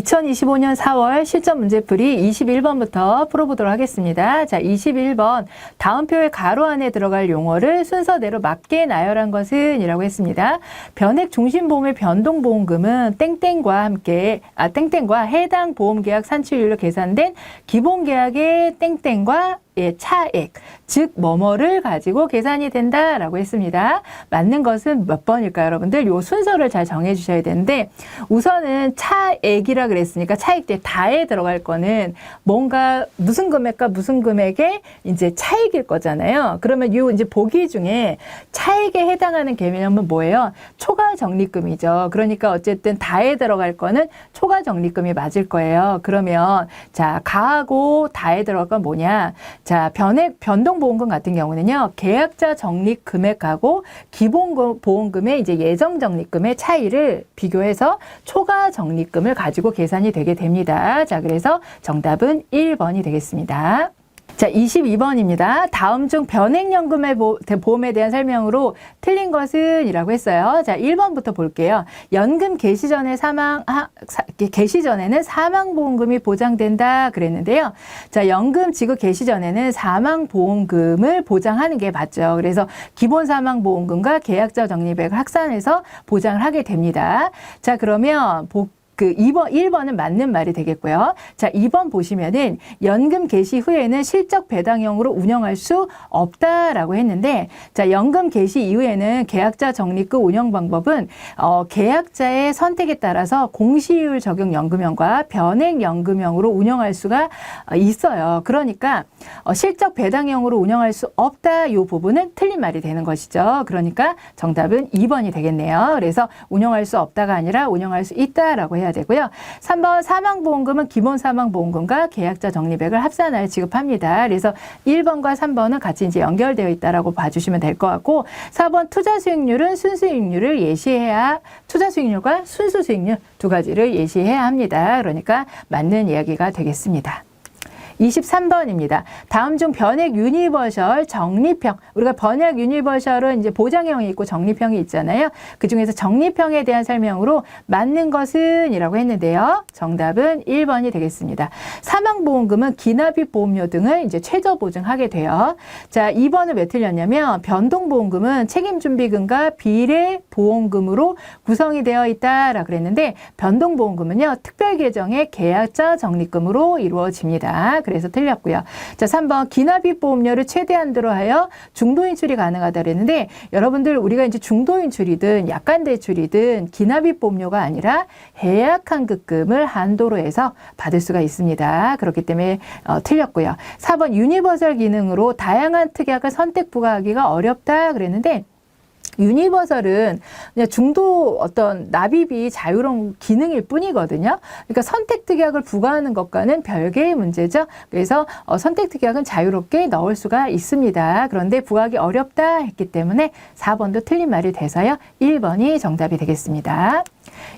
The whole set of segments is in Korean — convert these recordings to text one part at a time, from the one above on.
2025년 4월 실전 문제풀이 21번부터 풀어보도록 하겠습니다. 자, 21번. 다음 표의 가로 안에 들어갈 용어를 순서대로 맞게 나열한 것은 이라고 했습니다. 변액 중심 보험의 변동 보험금은 땡땡과 함께, 아, 땡땡과 해당 보험 계약 산출율로 계산된 기본 계약의 땡땡과 예, 차액, 즉 뭐뭐를 가지고 계산이 된다라고 했습니다. 맞는 것은 몇 번일까요, 여러분들? 요 순서를 잘 정해 주셔야 되는데 우선은 차액이라 그랬으니까 차액 때 다에 들어갈 거는 뭔가 무슨 금액과 무슨 금액의 이제 차액일 거잖아요. 그러면 요 이제 보기 중에 차액에 해당하는 개념은 뭐예요? 초과 적립금이죠. 그러니까 어쨌든 다에 들어갈 거는 초과 적립금이 맞을 거예요. 그러면 자, 가하고 다에 들어갈 건 뭐냐? 자, 변액 변동보험금 같은 경우는요. 계약자 적립 금액하고 기본 보험금의 이제 예정 적립금의 차이를 비교해서 초과 적립금을 가지고 계산이 되게 됩니다. 자, 그래서 정답은 1번이 되겠습니다. 자, 22번입니다. 다음 중 변액연금의 보, 보험에 대한 설명으로 틀린 것은 이라고 했어요. 자, 1번부터 볼게요. 연금 개시 전에 사망, 아, 사, 개시 전에는 사망보험금이 보장된다 그랬는데요. 자, 연금 지급 개시 전에는 사망보험금을 보장하는 게 맞죠. 그래서 기본 사망보험금과 계약자 적립액을 합산해서 보장을 하게 됩니다. 자, 그러면 복 그 2번, 1번은 맞는 말이 되겠고요. 자, 2번 보시면은 연금 개시 후에는 실적 배당형으로 운영할 수 없다라고 했는데 자, 연금 개시 이후에는 계약자 적립금 운영 방법은 어, 계약자의 선택에 따라서 공시율 적용 연금형과 변액 연금형으로 운영할 수가 있어요. 그러니까 어, 실적 배당형으로 운영할 수 없다 이 부분은 틀린 말이 되는 것이죠. 그러니까 정답은 2번이 되겠네요. 그래서 운영할 수 없다가 아니라 운영할 수 있다라고 해야 되고요. 3번 사망보험금은 기본 사망보험금과 계약자 적립액을 합산하여 지급합니다. 그래서 1번과 3번은 같이 이제 연결되어 있다라고 봐주시면 될 것 같고 4번 투자 수익률은 순수익률을 예시해야 투자 수익률과 순수 수익률 두 가지를 예시해야 합니다. 그러니까 맞는 이야기가 되겠습니다. 23번입니다. 다음 중 변액 유니버셜 적립형. 우리가 변액 유니버셜은 이제 보장형이 있고 적립형이 있잖아요. 그 중에서 적립형에 대한 설명으로 맞는 것은 이라고 했는데요. 정답은 1번이 되겠습니다. 사망보험금은 기납입 보험료 등을 이제 최저 보증하게 돼요. 자, 2번은 왜 틀렸냐면 변동보험금은 책임준비금과 비례 보험금으로 구성이 되어 있다라 그랬는데 변동보험금은요. 특별 계정의 계약자 적립금으로 이루어집니다. 그래서 틀렸고요. 자, 3번 기납입 보험료를 최대한도로 하여 중도 인출이 가능하다 그랬는데 여러분들 우리가 이제 중도 인출이든 약관 대출이든 기납입 보험료가 아니라 해약 환급금을 한도로 해서 받을 수가 있습니다. 그렇기 때문에 어, 틀렸고요. 4번 유니버설 기능으로 다양한 특약을 선택 부과하기가 어렵다 그랬는데 유니버설은 그냥 중도 어떤 납입이 자유로운 기능일 뿐이거든요. 그러니까 선택 특약을 부과하는 것과는 별개의 문제죠. 그래서 어, 선택 특약은 자유롭게 넣을 수가 있습니다. 그런데 부과하기 어렵다 했기 때문에 4번도 틀린 말이 돼서요. 1번이 정답이 되겠습니다.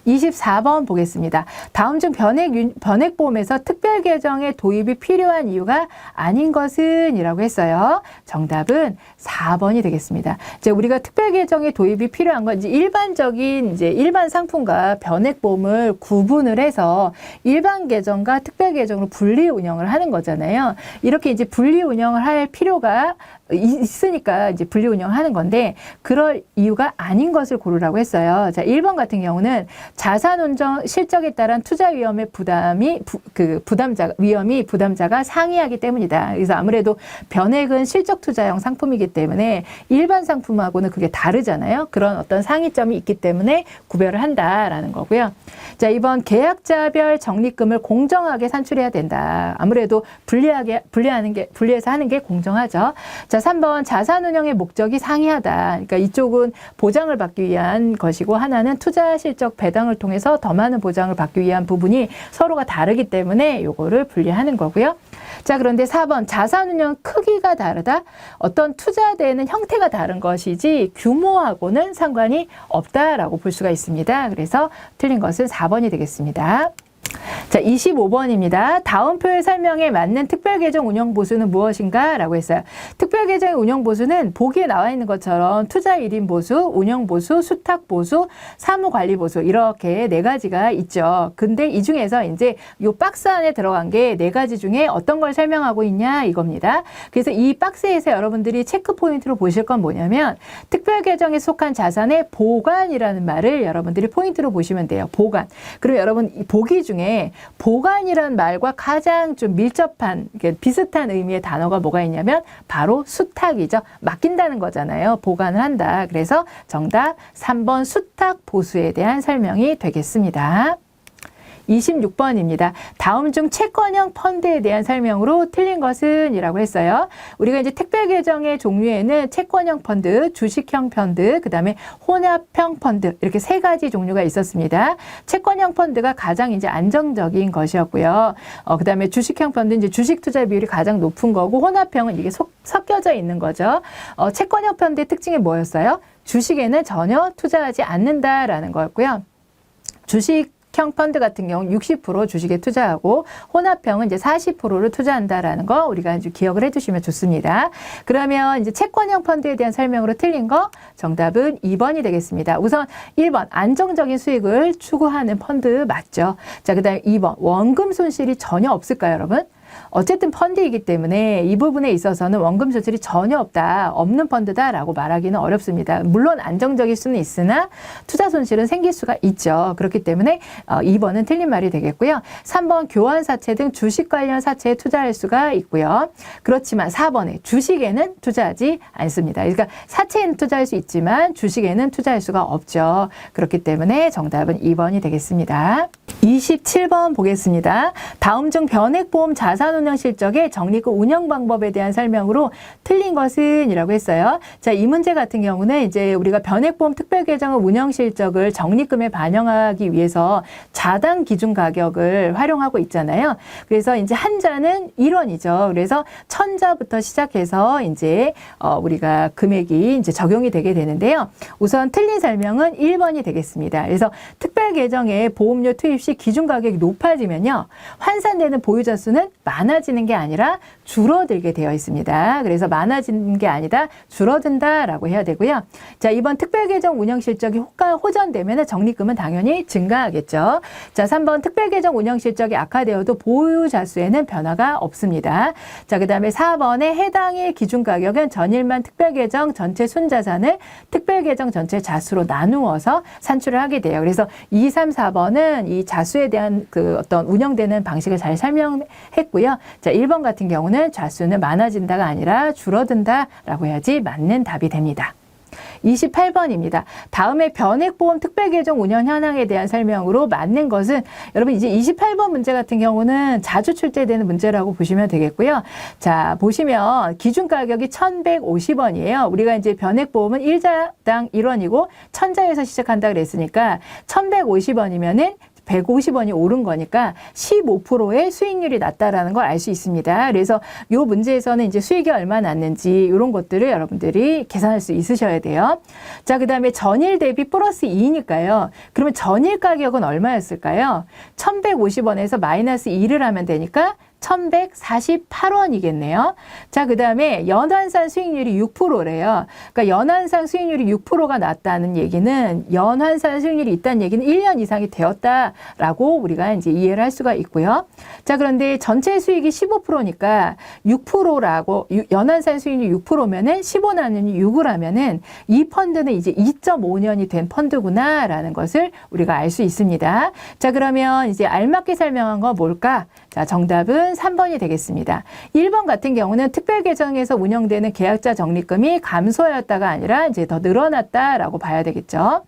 24번 보겠습니다. 다음 중 변액, 변액보험에서 특별 계정의 도입이 필요한 이유가 아닌 것은 이라고 했어요. 정답은 4번이 되겠습니다. 이제 우리가 특별 계정의 도입이 필요한 건 이제 일반적인 이제 일반 상품과 변액보험을 구분을 해서 일반 계정과 특별 계정으로 분리 운영을 하는 거잖아요. 이렇게 이제 분리 운영을 할 필요가 있으니까 이제 분리 운영하는 건데 그럴 이유가 아닌 것을 고르라고 했어요. 자, 1번 같은 경우는 자산 운전 실적에 따른 투자 위험의 부담이 부, 그 부담자 위험이 부담자가 상이하기 때문이다. 그래서 아무래도 변액은 실적 투자형 상품이기 때문에 일반 상품하고는 그게 다르잖아요. 그런 어떤 상이점이 있기 때문에 구별을 한다라는 거고요. 자, 이번 계약자별 적립금을 공정하게 산출해야 된다. 아무래도 분리하게 분리하는 게 분리해서 하는 게 공정하죠. 자, 3번 자산운용의 목적이 상이하다. 그러니까 이쪽은 보장을 받기 위한 것이고 하나는 투자 실적 배당을 통해서 더 많은 보장을 받기 위한 부분이 서로가 다르기 때문에 요거를 분리하는 거고요. 자, 그런데 4번 자산운용 크기가 다르다. 어떤 투자되는 형태가 다른 것이지 규모하고는 상관이 없다라고 볼 수가 있습니다. 그래서 틀린 것은 4번이 되겠습니다. 자, 25번입니다. 다음 표의 설명에 맞는 특별계정 운영 보수는 무엇인가? 라고 했어요. 특별계정의 운영 보수는 보기에 나와 있는 것처럼 투자 1인 보수, 운영 보수, 수탁 보수, 사무 관리 보수 이렇게 네 가지가 있죠. 근데 이 중에서 이제 요 박스 안에 들어간 게 네 가지 중에 어떤 걸 설명하고 있냐 이겁니다. 그래서 이 박스에서 여러분들이 체크 포인트로 보실 건 뭐냐면 특별계정에 속한 자산의 보관이라는 말을 여러분들이 포인트로 보시면 돼요. 보관. 그리고 여러분 이 보기 중에 보관이라는 말과 가장 좀 밀접한 비슷한 의미의 단어가 뭐가 있냐면 바로 수탁이죠. 맡긴다는 거잖아요. 보관을 한다. 그래서 정답 3번 수탁 보수에 대한 설명이 되겠습니다. 26번입니다. 다음 중 채권형 펀드에 대한 설명으로 틀린 것은 이라고 했어요. 우리가 이제 특별 계정의 종류에는 채권형 펀드, 주식형 펀드, 그 다음에 혼합형 펀드 이렇게 세 가지 종류가 있었습니다. 채권형 펀드가 가장 이제 안정적인 것이었고요. 어, 그 다음에 주식형 펀드 이제 주식 투자 비율이 가장 높은 거고 혼합형은 이게 속, 섞여져 있는 거죠. 어, 채권형 펀드의 특징이 뭐였어요? 주식에는 전혀 투자하지 않는다라는 거였고요. 주식 형 펀드 같은 경우 60% 주식에 투자하고 혼합형은 이제 40%를 투자한다라는 거 우리가 이제 기억을 해주시면 좋습니다. 그러면 이제 채권형 펀드에 대한 설명으로 틀린 거 정답은 2번이 되겠습니다. 우선 1번 안정적인 수익을 추구하는 펀드 맞죠? 자 그다음에 2번 원금 손실이 전혀 없을까요, 여러분? 어쨌든 펀드이기 때문에 이 부분에 있어서는 원금 손실이 전혀 없다, 없는 펀드다라고 말하기는 어렵습니다. 물론 안정적일 수는 있으나 투자 손실은 생길 수가 있죠. 그렇기 때문에 어, 2번은 틀린 말이 되겠고요. 3번 교환 사채 등 주식 관련 사채에 투자할 수가 있고요. 그렇지만 4번에 주식에는 투자하지 않습니다. 그러니까 사채에는 투자할 수 있지만 주식에는 투자할 수가 없죠. 그렇기 때문에 정답은 2번이 되겠습니다. 27번 보겠습니다. 다음 중 변액보험 자산운 용 실적의 적립금 운영 방법에 대한 설명으로 틀린 것은 이라고 했어요. 자, 이 문제 같은 경우는 이제 우리가 변액보험 특별계정의 운영 실적을 적립금에 반영하기 위해서 자당 기준 가격을 활용하고 있잖아요. 그래서 이제 한 자는 1원이죠. 그래서 천자부터 시작해서 이제 어, 우리가 금액이 이제 적용이 되게 되는데요. 우선 틀린 설명은 1번이 되겠습니다. 그래서 특별 계정에 보험료 투입 시 기준 가격이 높아지면요. 환산되는 보유자 수는 많아지는 게 아니라 줄어들게 되어 있습니다. 그래서 많아지는 게 아니다 줄어든다라고 해야 되고요. 자, 이번 특별계정 운영 실적이 호가 호전되면 적립금은 당연히 증가하겠죠. 자, 3번 특별계정 운영 실적이 악화되어도 보유자 수에는 변화가 없습니다. 자, 그다음에 4번에 해당일 기준 가격은 전일만 특별계정 전체 순자산을 특별계정 전체 자수로 나누어서 산출을 하게 돼요. 그래서 2, 3, 4번은 이 자수에 대한 그 어떤 운영되는 방식을 잘 설명했고요. 자, 1번 같은 경우는 자수는 많아진다가 아니라 줄어든다라고 해야지 맞는 답이 됩니다. 28번입니다. 다음에 변액보험 특별계정 운영 현황에 대한 설명으로 맞는 것은 여러분 이제 28번 문제 같은 경우는 자주 출제되는 문제라고 보시면 되겠고요. 자, 보시면 기준 가격이 1,150원이에요. 우리가 이제 변액보험은 1자당 1원이고 1000자에서 시작한다 그랬으니까 1,150원이면은 150원이 오른 거니까 15%의 수익률이 낮다라는 걸 알 수 있습니다. 그래서 이 문제에서는 이제 수익이 얼마 났는지 이런 것들을 여러분들이 계산할 수 있으셔야 돼요. 자, 그 다음에 전일 대비 플러스 2니까요. 그러면 전일 가격은 얼마였을까요? 1150원에서 마이너스 2를 하면 되니까 1148원이겠네요. 자, 그 다음에 연환산 수익률이 6%래요. 그러니까 연환산 수익률이 6%가 낮다는 얘기는 연환산 수익률이 있다는 얘기는 1년 이상이 되었다라고 우리가 이제 이해를 할 수가 있고요. 자, 그런데 전체 수익이 15%니까 6%라고 연환산 수익률이 6%면은 15 나누기 6을 하면은 이 펀드는 이제 2.5년이 된 펀드구나라는 것을 우리가 알 수 있습니다. 자, 그러면 이제 알맞게 설명한 거 뭘까? 자, 정답은 3번이 되겠습니다. 1번 같은 경우는 특별 계정에서 운영되는 계약자 적립금이 감소하였다가 아니라 이제 더 늘어났다라고 봐야 되겠죠.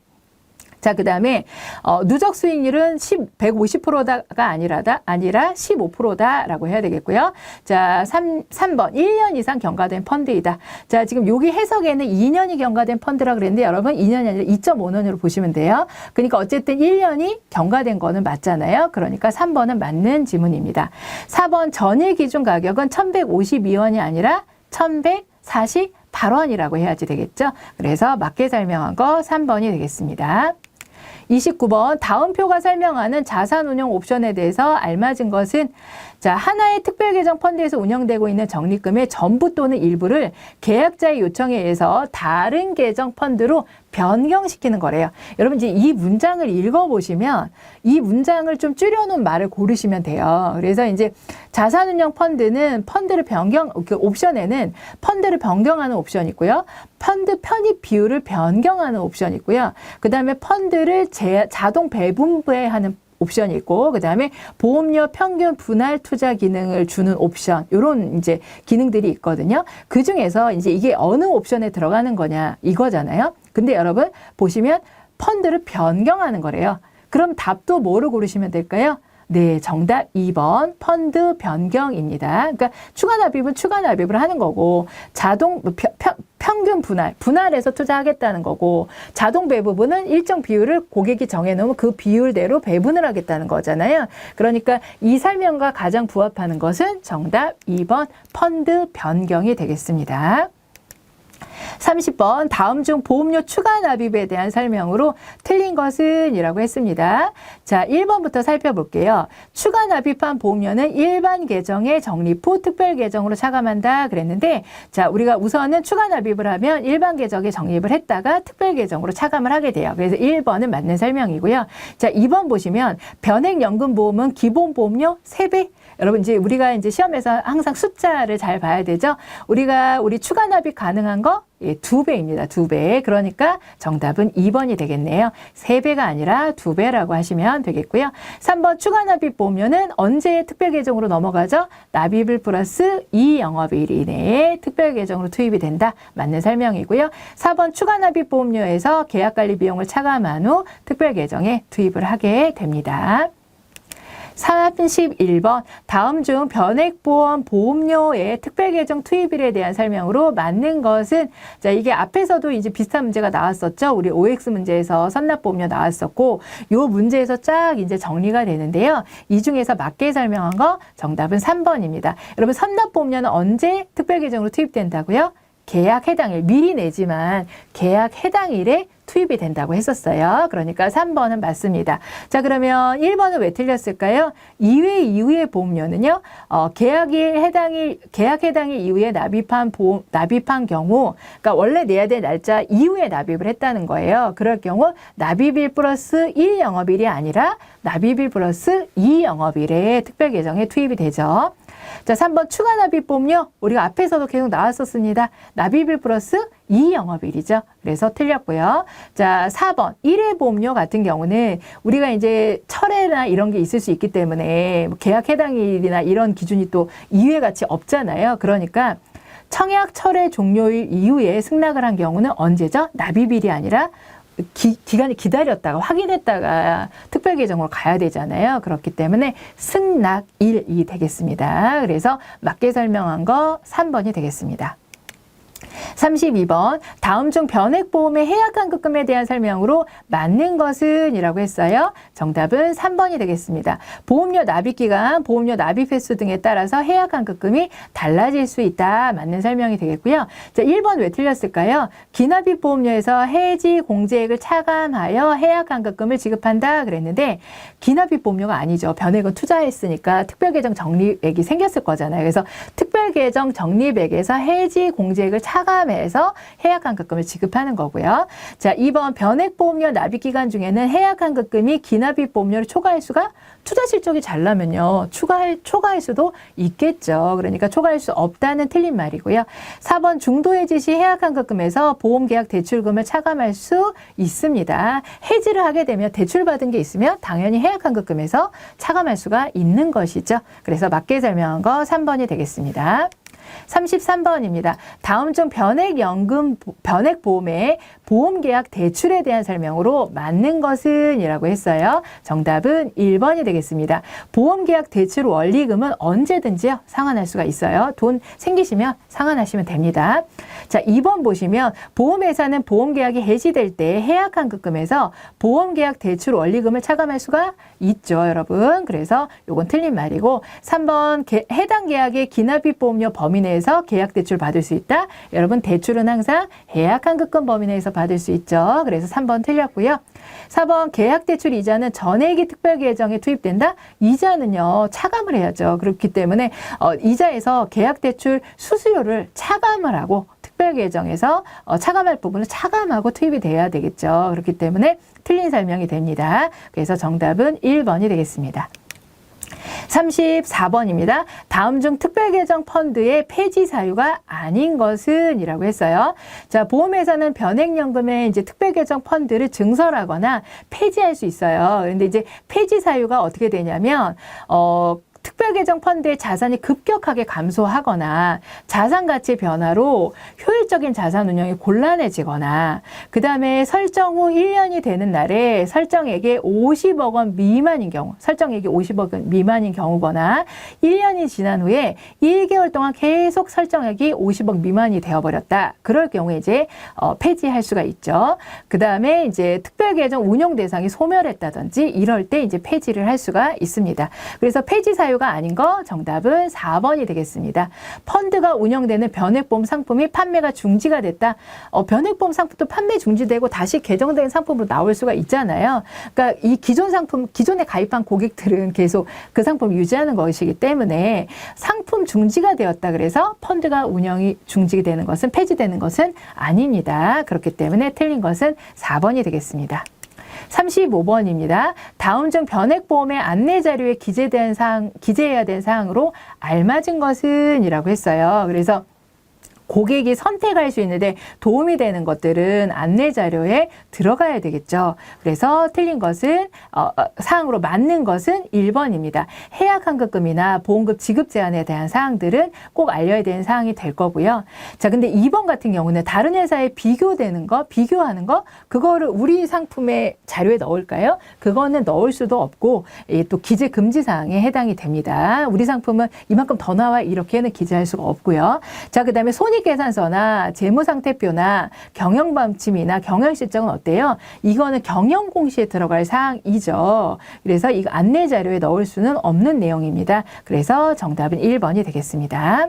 자, 그 다음에, 어, 누적 수익률은 10, 150%다가 아니라다, 아니라 15%다라고 해야 되겠고요. 자, 3, 3번. 1년 이상 경과된 펀드이다. 자, 지금 여기 해석에는 2년이 경과된 펀드라 그랬는데 여러분 2년이 아니라 2.5년으로 보시면 돼요. 그러니까 어쨌든 1년이 경과된 거는 맞잖아요. 그러니까 3번은 맞는 지문입니다. 4번 전일 기준 가격은 1152원이 아니라 1148원이라고 해야지 되겠죠. 그래서 맞게 설명한 거 3번이 되겠습니다. 29번 다음 표가 설명하는 자산운용 옵션에 대해서 알맞은 것은 자, 하나의 특별 계정 펀드에서 운영되고 있는 적립금의 전부 또는 일부를 계약자의 요청에 의해서 다른 계정 펀드로 변경시키는 거래요. 여러분 이제 이 문장을 읽어보시면 이 문장을 좀 줄여놓은 말을 고르시면 돼요. 그래서 이제 자산운용 펀드는 펀드를 변경, 그 옵션에는 펀드를 변경하는 옵션이 있고요. 펀드 편입 비율을 변경하는 옵션이 있고요. 그 다음에 펀드를 제, 자동 배분배하는 옵션이 있고 그다음에 보험료 평균 분할 투자 기능을 주는 옵션 요런 이제 기능들이 있거든요. 그 중에서 이제 이게 어느 옵션에 들어가는 거냐 이거잖아요. 근데 여러분 보시면 펀드를 변경하는 거래요. 그럼 답도 뭐를 고르시면 될까요? 네, 정답 2번 펀드 변경입니다. 그러니까 추가 납입은 추가 납입을 하는 거고 자동 뭐 평, 평, 평균 분할, 분할해서 투자하겠다는 거고 자동 배부분은 일정 비율을 고객이 정해놓으면 그 비율대로 배분을 하겠다는 거잖아요. 그러니까 이 설명과 가장 부합하는 것은 정답 2번 펀드 변경이 되겠습니다. 30번 다음 중 보험료 추가 납입에 대한 설명으로 틀린 것은 이라고 했습니다. 자, 1번부터 살펴볼게요. 추가 납입한 보험료는 일반 계정의 적립 후 특별 계정으로 차감한다 그랬는데 자, 우리가 우선은 추가 납입을 하면 일반 계정에 적립을 했다가 특별 계정으로 차감을 하게 돼요. 그래서 1번은 맞는 설명이고요. 자, 2번 보시면 변액연금 보험은 기본 보험료 3배 여러분 이제 우리가 이제 시험에서 항상 숫자를 잘 봐야 되죠. 우리가 우리 추가 납입 가능한 거 예, 두 배입니다. 두 배. 그러니까 정답은 2번이 되겠네요. 세 배가 아니라 두 배라고 하시면 되겠고요. 3번 추가 납입 보면은 언제 특별 계정으로 넘어가죠? 납입을 플러스 2 영업일 이내에 특별 계정으로 투입이 된다. 맞는 설명이고요. 4번 추가 납입 보험료에서 계약 관리 비용을 차감한 후 특별 계정에 투입을 하게 됩니다. 31번 다음 중 변액보험 보험료의 특별계정 투입일에 대한 설명으로 맞는 것은 자 이게 앞에서도 이제 비슷한 문제가 나왔었죠. 우리 OX 문제에서 선납보험료 나왔었고 요 문제에서 쫙 이제 정리가 되는데요. 이 중에서 맞게 설명한 거 정답은 3번입니다. 여러분 선납보험료는 언제 특별계정으로 투입된다고요? 계약 해당일 미리 내지만 계약 해당일에 투입이 된다고 했었어요. 그러니까 3번은 맞습니다. 자, 그러면 1번은 왜 틀렸을까요? 2회 이후의 보험료는요, 어, 계약이 해당일, 계약 해당일 이후에 납입한 보험, 납입한 경우, 그러니까 원래 내야 될 날짜 이후에 납입을 했다는 거예요. 그럴 경우 납입일 플러스 1 영업일이 아니라 납입일 플러스 2 영업일에 특별 계정에 투입이 되죠. 자, 3번 추가 납입 보험료. 우리가 앞에서도 계속 나왔었습니다. 납입일 플러스 2 영업일이죠. 그래서 틀렸고요. 자, 4번 1회 보험료 같은 경우는 우리가 이제 철회나 이런 게 있을 수 있기 때문에 뭐 계약 해당일이나 이런 기준이 또 2회 같이 없잖아요. 그러니까 청약 철회 종료일 이후에 승낙을 한 경우는 언제죠? 납입일이 아니라 기, 기간이 기다렸다가 확인했다가 특별 계정으로 가야 되잖아요. 그렇기 때문에 승낙일이 되겠습니다. 그래서 맞게 설명한 거 3번이 되겠습니다. 32번 다음 중 변액보험의 해약환급금에 대한 설명으로 맞는 것은 이라고 했어요. 정답은 3번이 되겠습니다. 보험료 납입기간, 보험료 납입 횟수 등에 따라서 해약환급금이 달라질 수 있다. 맞는 설명이 되겠고요. 자, 1번 왜 틀렸을까요? 기납입 보험료에서 해지 공제액을 차감하여 해약환급금을 지급한다 그랬는데 기납입 보험료가 아니죠. 변액은 투자했으니까 특별계정 적립액이 생겼을 거잖아요. 그래서 특별계정 적립액에서 해지 공제액을 차감 해서 해약환급금을 지급하는 거고요. 자, 2번 변액보험료 납입기간 중에는 해약환급금이 기납입 보험료를 초과할 수가 투자 실적이 잘 나면요. 추가할, 초과할 수도 있겠죠. 그러니까 초과할 수 없다는 틀린 말이고요. 4번 중도 해지 시 해약환급금에서 보험계약 대출금을 차감할 수 있습니다. 해지를 하게 되면 대출받은 게 있으면 당연히 해약환급금에서 차감할 수가 있는 것이죠. 그래서 맞게 설명한 거 3번이 되겠습니다. 33번입니다. 다음 중 변액연금, 변액보험의 보험계약 대출에 대한 설명으로 맞는 것은 이라고 했어요. 정답은 1번이 되겠습니다. 보험계약 대출 원리금은 언제든지요, 상환할 수가 있어요. 돈 생기시면 상환하시면 됩니다. 자, 2번 보시면 보험회사는 보험계약이 해지될 때 해약환급금에서 보험계약 대출 원리금을 차감할 수가 있죠, 여러분. 그래서 요건 틀린 말이고 3번 개, 해당 계약의 기납입 보험료 범위 범위 내에서 계약 대출 받을 수 있다. 여러분 대출은 항상 해약환급금 범위 내에서 받을 수 있죠. 그래서 3번 틀렸고요. 4번 계약 대출 이자는 전액이 특별 계정에 투입된다. 이자는요 차감을 해야죠. 그렇기 때문에 어, 이자에서 계약 대출 수수료를 차감을 하고 특별 계정에서 어, 차감할 부분을 차감하고 투입이 돼야 되겠죠. 그렇기 때문에 틀린 설명이 됩니다. 그래서 정답은 1번이 되겠습니다. 34번입니다. 다음 중 특별 계정 펀드의 폐지 사유가 아닌 것은 이라고 했어요. 자, 보험회사는 변액연금의 이제 특별 계정 펀드를 증설하거나 폐지할 수 있어요. 근데 이제 폐지 사유가 어떻게 되냐면, 어, 특별계정 펀드의 자산이 급격하게 감소하거나 자산 가치 변화로 효율적인 자산 운영이 곤란해지거나 그 다음에 설정 후 1년이 되는 날에 설정액이 50억 원 미만인 경우 설정액이 50억 원 미만인 경우거나 1년이 지난 후에 1개월 동안 계속 설정액이 50억 미만이 되어버렸다. 그럴 경우에 이제 어, 폐지할 수가 있죠. 그 다음에 이제 특별계정 운용 대상이 소멸했다든지 이럴 때 이제 폐지를 할 수가 있습니다. 그래서 폐지 사유 가 아닌 거 정답은 4번이 되겠습니다. 펀드가 운영되는 변액보험 상품이 판매가 중지가 됐다. 어, 변액보험 상품도 판매 중지되고 다시 개정된 상품으로 나올 수가 있잖아요. 그러니까 이 기존 상품, 기존에 가입한 고객들은 계속 그 상품 유지하는 것이기 때문에 상품 중지가 되었다 그래서 펀드가 운영이 중지되는 것은 폐지되는 것은 아닙니다. 그렇기 때문에 틀린 것은 4번이 되겠습니다. 35번입니다. 다음 중 변액보험의 안내 자료에 기재된 사항, 기재해야 된 사항으로 알맞은 것은 이라고 했어요. 그래서 고객이 선택할 수 있는데 도움이 되는 것들은 안내 자료에 들어가야 되겠죠. 그래서 틀린 것은 어, 어, 사항으로 맞는 것은 1번입니다. 해약 환급금이나 보험급 지급 제한에 대한 사항들은 꼭 알려야 되는 사항이 될 거고요. 자, 근데 2번 같은 경우는 다른 회사에 비교되는 거, 비교하는 거 그거를 우리 상품의 자료에 넣을까요? 그거는 넣을 수도 없고 예, 또 기재 금지 사항에 해당이 됩니다. 우리 상품은 이만큼 더 나와 이렇게는 기재할 수가 없고요. 자, 그다음에 손익 손익계산서나 재무상태표나 경영방침이나 경영실적은 어때요? 이거는 경영공시에 들어갈 사항이죠. 그래서 이거 안내 자료에 넣을 수는 없는 내용입니다. 그래서 정답은 1번이 되겠습니다.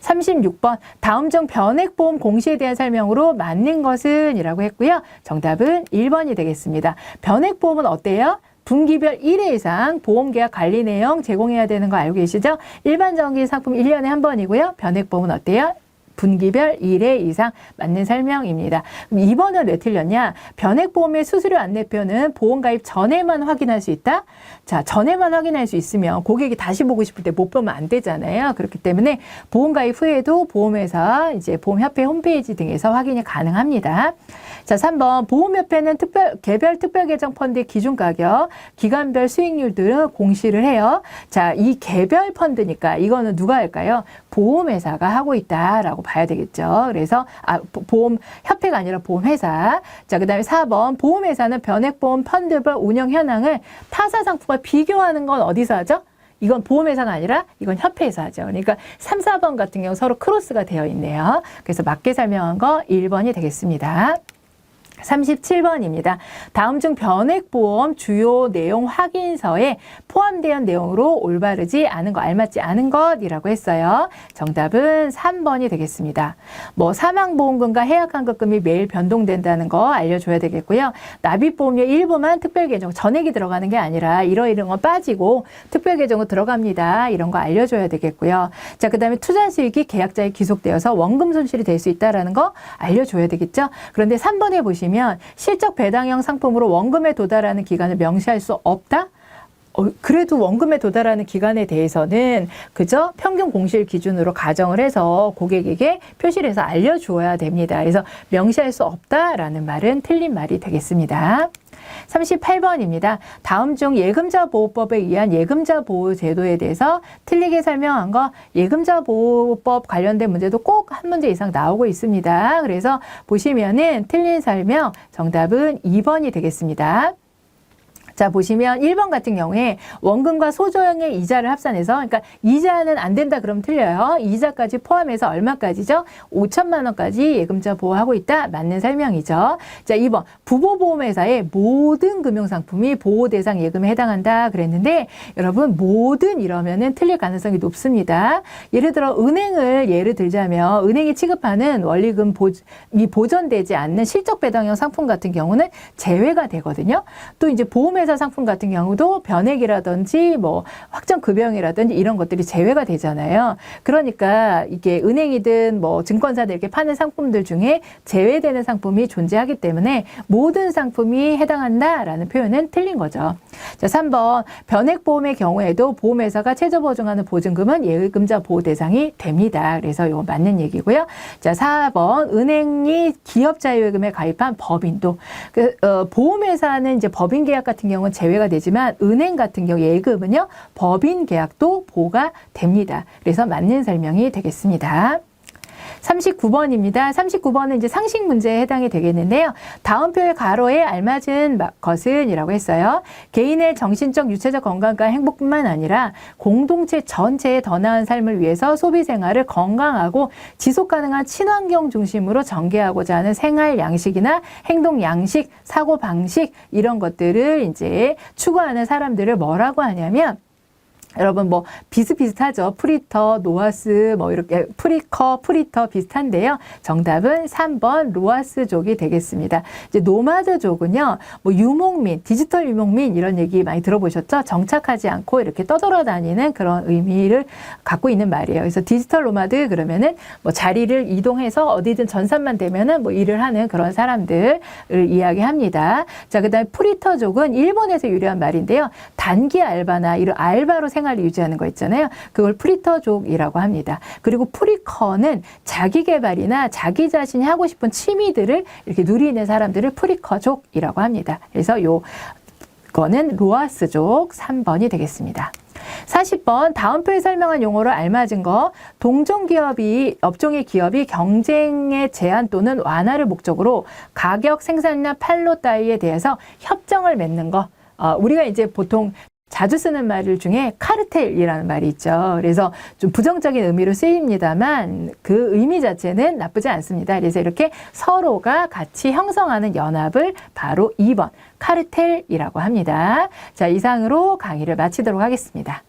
36번 다음 중 변액보험 공시에 대한 설명으로 맞는 것은 이라고 했고요. 정답은 1번이 되겠습니다. 변액보험은 어때요? 분기별 1회 이상 보험계약 관리 내용 제공해야 되는 거 알고 계시죠? 일반적인 상품 1년에 한 번이고요. 변액보험은 어때요? 분기별 1회 이상 맞는 설명입니다. 그럼 2번은 왜 틀렸냐? 변액보험의 수수료 안내표는 보험 가입 전에만 확인할 수 있다? 자, 전에만 확인할 수 있으면 고객이 다시 보고 싶을 때 못 보면 안 되잖아요. 그렇기 때문에 보험 가입 후에도 보험회사, 이제 보험협회 홈페이지 등에서 확인이 가능합니다. 자, 3번 보험협회는 특별, 개별 특별 계정 펀드의 기준 가격, 기간별 수익률 등 공시를 해요. 자, 이 개별 펀드니까 이거는 누가 할까요? 보험회사가 하고 있다라고 봐야 되겠죠. 그래서 아, 보험 협회가 아니라 보험회사. 자, 그다음에 4번 보험회사는 변액보험 펀드별 운영 현황을 타사 상품과 비교하는 건 어디서 하죠? 이건 보험회사가 아니라 이건 협회에서 하죠. 그러니까 3, 4번 같은 경우 서로 크로스가 되어 있네요. 그래서 맞게 설명한 거 1번이 되겠습니다. 37번입니다. 다음 중 변액보험 주요 내용 확인서에 포함되어 내용으로 올바르지 않은 것, 알맞지 않은 것이라고 했어요. 정답은 3번이 되겠습니다. 뭐 사망보험금과 해약환급금이 매일 변동된다는 거 알려줘야 되겠고요. 납입보험료 일부만 특별계정, 전액이 들어가는 게 아니라 이러이런 건 빠지고 특별계정으로 들어갑니다. 이런 거 알려줘야 되겠고요. 자, 그 다음에 투자 수익이 계약자에 기속되어서 원금 손실이 될 수 있다는 거 알려줘야 되겠죠. 그런데 3번에 보시면 보시면 실적 배당형 상품으로 원금에 도달하는 기간을 명시할 수 없다? 어, 그래도 원금에 도달하는 기간에 대해서는 그저 평균 공실 기준으로 가정을 해서 고객에게 표시를 해서 알려주어야 됩니다. 그래서 명시할 수 없다라는 말은 틀린 말이 되겠습니다. 38번입니다. 다음 중 예금자 보호법에 의한 예금자 보호 제도에 대해서 틀리게 설명한 거 예금자 보호법 관련된 문제도 꼭 한 문제 이상 나오고 있습니다. 그래서 보시면은 틀린 설명 정답은 2번이 되겠습니다. 자, 보시면 1번 같은 경우에 원금과 소조형의 이자를 합산해서, 그러니까 이자는 안 된다 그러면 틀려요. 이자까지 포함해서 얼마까지죠? 5천만 원까지 예금자 보호하고 있다. 맞는 설명이죠. 자, 2번. 부보보험회사의 모든 금융상품이 보호 대상 예금에 해당한다 그랬는데, 여러분, 모든 이러면은 틀릴 가능성이 높습니다. 예를 들어, 은행을 예를 들자면, 은행이 취급하는 원리금 이 보전되지 않는 실적 배당형 상품 같은 경우는 제외가 되거든요. 또 이제 보험회사 상품 같은 경우도 변액이라든지 뭐 확정 급여형이라든지 이런 것들이 제외가 되잖아요. 그러니까 이게 은행이든 뭐 증권사들 이렇게 파는 상품들 중에 제외되는 상품이 존재하기 때문에 모든 상품이 해당한다라는 표현은 틀린 거죠. 자, 3번 변액 보험의 경우에도 보험회사가 최저 보증하는 보증금은 예금자 보호 대상이 됩니다. 그래서 이거 맞는 얘기고요. 자, 4번 은행이 기업 자유예금에 가입한 법인도 그, 어, 보험회사는 이제 법인 계약 같은 경우는 제외가 되지만 은행 같은 경우 예금은요 법인 계약도 보호가 됩니다. 그래서 맞는 설명이 되겠습니다. 39번입니다. 39번은 이제 상식 문제에 해당이 되겠는데요. 다음 표의 가로에 알맞은 것은 이라고 했어요. 개인의 정신적, 유체적 건강과 행복뿐만 아니라 공동체 전체의 더 나은 삶을 위해서 소비 생활을 건강하고 지속 가능한 친환경 중심으로 전개하고자 하는 생활 양식이나 행동 양식, 사고 방식 이런 것들을 이제 추구하는 사람들을 뭐라고 하냐면 여러분 뭐 비슷비슷하죠. 프리터, 노아스 뭐 이렇게 프리커, 프리터 비슷한데요. 정답은 3번 로아스족이 되겠습니다. 이제 노마드족은요. 뭐 유목민, 디지털 유목민 이런 얘기 많이 들어보셨죠? 정착하지 않고 이렇게 떠돌아 다니는 그런 의미를 갖고 있는 말이에요. 그래서 디지털 노마드 그러면은 뭐 자리를 이동해서 어디든 전산만 되면은 뭐 일을 하는 그런 사람들을 이야기합니다. 자, 그다음에 프리터족은 일본에서 유래한 말인데요. 단기 알바나 이런 알바로 생활을 유지하는 거 있잖아요. 그걸 프리터족이라고 합니다. 그리고 프리커는 자기 개발이나 자기 자신이 하고 싶은 취미들을 이렇게 누리는 사람들을 프리커족이라고 합니다. 그래서 요 거는 로아스족 3번이 되겠습니다. 40번 다음 표에 설명한 용어로 알맞은 거 동종 기업이 업종의 기업이 경쟁의 제한 또는 완화를 목적으로 가격 생산이나 판로 따위에 대해서 협정을 맺는 거 어, 우리가 이제 보통 자주 쓰는 말 중에 카르텔이라는 말이 있죠. 그래서 좀 부정적인 의미로 쓰입니다만 그 의미 자체는 나쁘지 않습니다. 그래서 이렇게 서로가 같이 형성하는 연합을 바로 2번 카르텔이라고 합니다. 자, 이상으로 강의를 마치도록 하겠습니다.